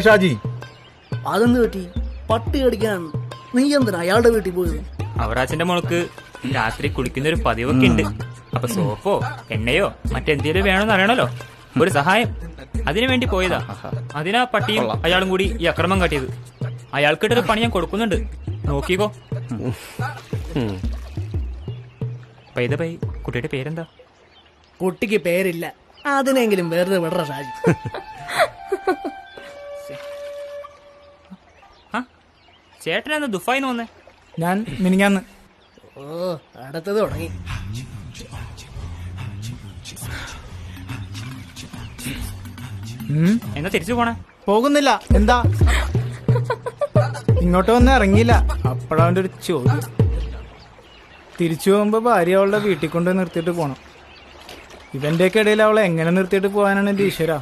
ഷാജി. അതെന്ത് പറ്റി? പട്ടി കടിക്കാൻ നീ എന്തിനാ അയാളുടെ വീട്ടിൽ പോയത്? അവറാച്ചന്റെ മോൾക്ക് രാത്രി കുളിക്കുന്ന ഒരു പതിവൊക്കെ ഉണ്ട്. അപ്പൊ സോപ്പോ എണ്ണയോ മറ്റെന്തേലും വേണമെന്ന് അറിയണല്ലോ ഒരു സഹായം. അതിനു വേണ്ടി പോയതാ. അതിനാ പട്ടിയും അയാളും കൂടി ഈ അക്രമം കാട്ടിയത്. അയാൾക്കിട്ടൊരു പണി ഞാൻ കൊടുക്കുന്നുണ്ട്. നോക്കിക്കോ. പൈത പൈ കുട്ടിയുടെ പേരെന്താ? കുട്ടിക്ക് പേരില്ല. അതിനെങ്കിലും വേറെ വിടറ ഷാജി. ചേട്ടനെന്താ ദുഫായി വന്നേ? ഞാൻ മിനിങ്ങാന്ന്. ഓ അടുത്തത് തുടങ്ങി. എന്നാ തിരിച്ചു പോണേ? പോകുന്നില്ല. എന്താ? ഇങ്ങോട്ട് വന്ന് ഇറങ്ങിയില്ല. അപ്പഴാവിന്റെ ഒരു ചോദ്യം. തിരിച്ചു പോകുമ്പോ ഭാര്യ അവളുടെ വീട്ടിൽ കൊണ്ട് നിർത്തിയിട്ട് പോണം. ഇവന്റെയൊക്കെ ഇടയിൽ അവളെ എങ്ങനെ നിർത്തിയിട്ട് പോകാനാണ് എന്റെ ഈശ്വര?